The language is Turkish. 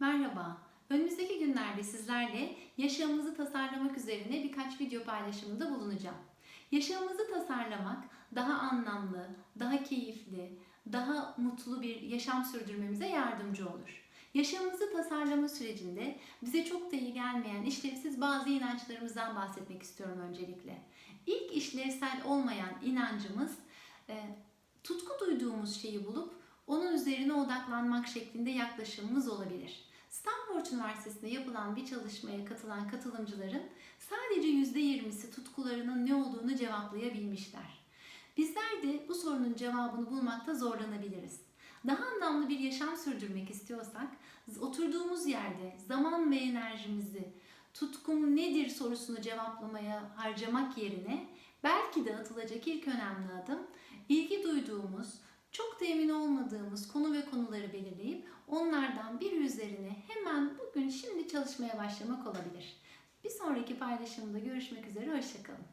Merhaba. Önümüzdeki günlerde sizlerle yaşamımızı tasarlamak üzerine birkaç video paylaşımında bulunacağım. Yaşamımızı tasarlamak daha anlamlı, daha keyifli, daha mutlu bir yaşam sürdürmemize yardımcı olur. Yaşamımızı tasarlama sürecinde bize çok da iyi gelmeyen işlevsiz bazı inançlarımızdan bahsetmek istiyorum öncelikle. İlk işlevsel olmayan inancımız e, tutku duyduğumuz şeyi bulup üzerine odaklanmak şeklinde yaklaşımımız olabilir. Stanford Üniversitesi'nde yapılan bir çalışmaya katılan katılımcıların sadece %20'si tutkularının ne olduğunu cevaplayabilmişler. Bizler de bu sorunun cevabını bulmakta zorlanabiliriz. Daha anlamlı bir yaşam sürdürmek istiyorsak oturduğumuz yerde zaman ve enerjimizi tutkum nedir sorusunu cevaplamaya harcamak yerine belki de atılacak ilk önemli adım ilgi duyduğumuz, çok da emin olmadığımız konu ve konuları belirleyip onlardan biri üzerine hemen bugün şimdi çalışmaya başlamak olabilir. Bir sonraki paylaşımda görüşmek üzere, hoşçakalın.